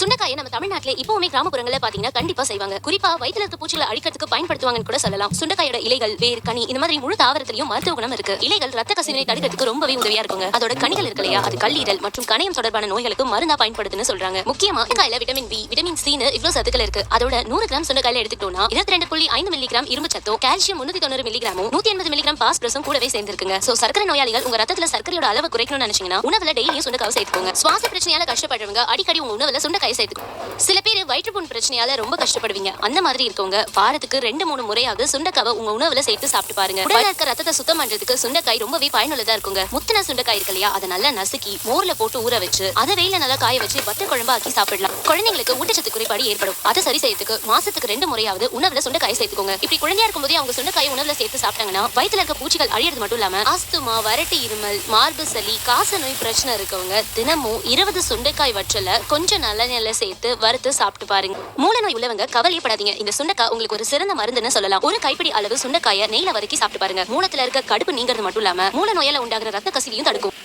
சுண்டைக்காயை நம்ம தமிழ்நாட்டுல இப்பவுமே கிராமப்புறங்கள்ல பாத்தீங்கன்னா கண்டிப்பா செய்வாங்க. குறிப்பா வயிற்றுல இருக்க பூச்சிகளை அழிக்கிறதுக்கு பயன்படுத்துவாங்கன்னு கூட சொல்லலாம். சுண்டைக்காயோட இலைகள் வேர் கனி இந்த மாதிரி முழு தாவரத்திலையும் மருத்துவ குணம் இருக்கு. இலைகள் ரத்த கசிவினை தடுக்கிறதுக்கு ரொம்பவே உதவியா இருக்குங்க. அதோட கனிகள் இருக்கு இல்லையா? அது கல்லீரல் மற்றும் கணையம் தொடர்பான நோய்களுக்கு மருந்தா பயன்படுத்துன்னு சொல்றாங்க. முக்கியமா சுண்டைக்காயில விட்டமின் பி விட்டமின் சி இவ்வளவு சத்துக்கள் இருக்கு. அதோட நூறு கிராம் சுண்டைக்காயில எடுத்துட்டோம்னா இருபத்தி ரெண்டு புள்ளி ஐந்து மில்லிகிராம் இரும்பு சத்தும் கால்சியம் முன்னூத்தி தொண்ணூறு மில்லிகிராமும் நூத்தி எண்பது மில்லிகிராம் பாஸ்பரஸும் கூடவே சேர்ந்திருக்குங்க. சோ சர்க்கரை நோயாளிகள் உங்க ரத்தத்துல சர்க்கரையோட அளவு குறைக்கணும்னு நினைச்சீங்கன்னா உணவுல டெய்லியும் சுண்டைக்காவை சேர்த்துக்கோங்க. சுவாச பிரச்சனையால கஷ்டப்படுறவங்க அடிக்கடி உங்க உணவுல சுண்டைக்காய் சேர்த்துக்கோங்க சில பேர் வயிற்றுப்புண் பிரச்சனையால ரொம்ப கஷ்டப்படுவீங்க. அந்த மாதிரி இருக்கவங்க வாரத்துக்கு ரெண்டு மூணு முறையாவது சுண்டைக்காவை உங்க உணவுல சேர்த்து சாப்பிட்டு பாருங்க. உடல்ல இருக்க ரத்தத்தை சுத்தம் பண்றதுக்கு சுண்டைக்காய் ரொம்பவே பயனுள்ளதா இருக்குங்க. முத்தின சுண்டைக்காய் இருக்கு இல்லையா அதை நல்லா நசுக்கி மோர்ல போட்டு ஊற வச்சு அதை வெயில நல்லா காய வச்சு வத்த குழம்பு ஆக்கி சாப்பிடலாம். குழந்தைங்களுக்கு ஊட்டச்சத்து குறைபாடு ஏற்படும். அதை சரி செய்யறதுக்கு மாசத்துக்கு ரெண்டு முறையாவது உணவுல சுண்டைக்காய் சேர்த்துக்கோங்க. இப்படி குழந்தையா இருக்கும்போதே அவங்க சுண்டைக்காய் உணவுல சேர்த்து சாப்பிட்டாங்கன்னா வயித்துல இருக்க பூச்சிகள் அழியறது மட்டும் இல்லாம ஆஸ்துமா வறட்டு இருமல் மார்பு சளி காச நோய் பிரச்சனை இருக்கவங்க தினமும் இருபது சுண்டைக்காய் வற்றல கொஞ்சம் நல்லெண்ணெயில சேர்த்து வறுத்து சாப்பிட்டு பாருங்க. மூல நோய் உள்ளவங்க கவலையப்படாதீங்க. இந்த சுண்டக்காய் உங்களுக்கு ஒரு சிறந்த மருந்துன்னு சொல்லலாம். ஒரு கைப்பிடி அளவு சுண்டைக்காயை நெய்ல வதக்கி சாப்பிட்டு பாருங்க. மூலத்துல இருக்க கடுப்பு நீங்கிறது மட்டும் இல்லாம மூல நோயால உண்டாகிற ரத்த கசிவையும் தடுக்கும்.